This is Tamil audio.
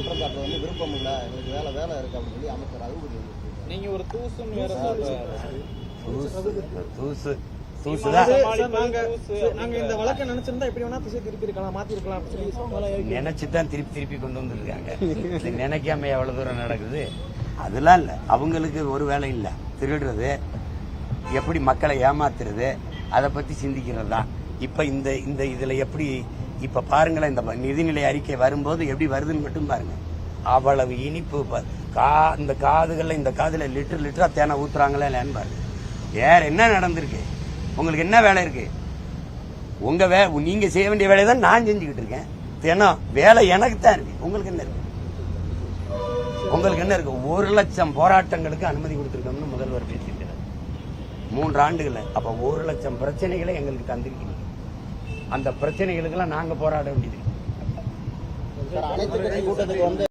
குற்றச்சாட்டு வந்து விருப்பம் இல்லை எங்களுக்கு வேலை வேலை இருக்கு அப்படின்னு சொல்லி அமைச்சர் அழுகுறி வந்து நீங்க ஒரு தூசுன்னு வேற தூசு. தூசு தூசு தான் சார், நாங்க சார், நாங்க இந்த வழக்கை நினைச்சிருந்தா எப்படி வேணா திசை திருப்பி திருப்பி திருப்பி கொண்டு வந்திருக்காங்க. நினைக்காம எவ்வளவு தூரம் நடக்குது? அதெல்லாம் இல்லை. அவங்களுக்கு ஒரு வேலை இல்லை. திருடுறது எப்படி மக்களை ஏமாத்துறது அதை பத்தி சிந்திக்கிறது தான் இப்ப இந்த இந்த இதுல எப்படி இப்ப பாருங்களேன் இந்த நிதிநிலை அறிக்கை வரும்போது எப்படி வருதுன்னு மட்டும் பாருங்க. அவ்வளவு இனிப்பு ப- கா இந்த காதுகள்ல இந்த காதுல லிட்டர் லிட்டரா தேனை ஊத்துறாங்களா இல்லையான்னு பாருங்க. வேற என்ன நடந்திருக்கு? உங்களுக்கு என்ன வேலை இருக்கு? உங்க வே நீங்க செய்ய வேண்டிய வேலையை தான் நான் செஞ்சுக்கிட்டு இருக்கேன். தினம் வேலை எனக்கு தான் இருக்கு. உங்களுக்கு என்ன இருக்கு? உங்களுக்கு என்ன இருக்கு? ஒரு லட்சம் போராட்டங்களுக்கு அனுமதி கொடுத்துருக்கோம்னு முதல்வர் பேசியிருக்கிறார். மூன்று ஆண்டுகளில். அப்ப ஒரு லட்சம் பிரச்சனைகளை எங்களுக்கு தந்திருக்கீங்க. அந்த பிரச்சனைகளுக்கெல்லாம் நாங்க போராட வேண்டியது. அனைத்து கட்சி கூட்டத்துக்கு வந்து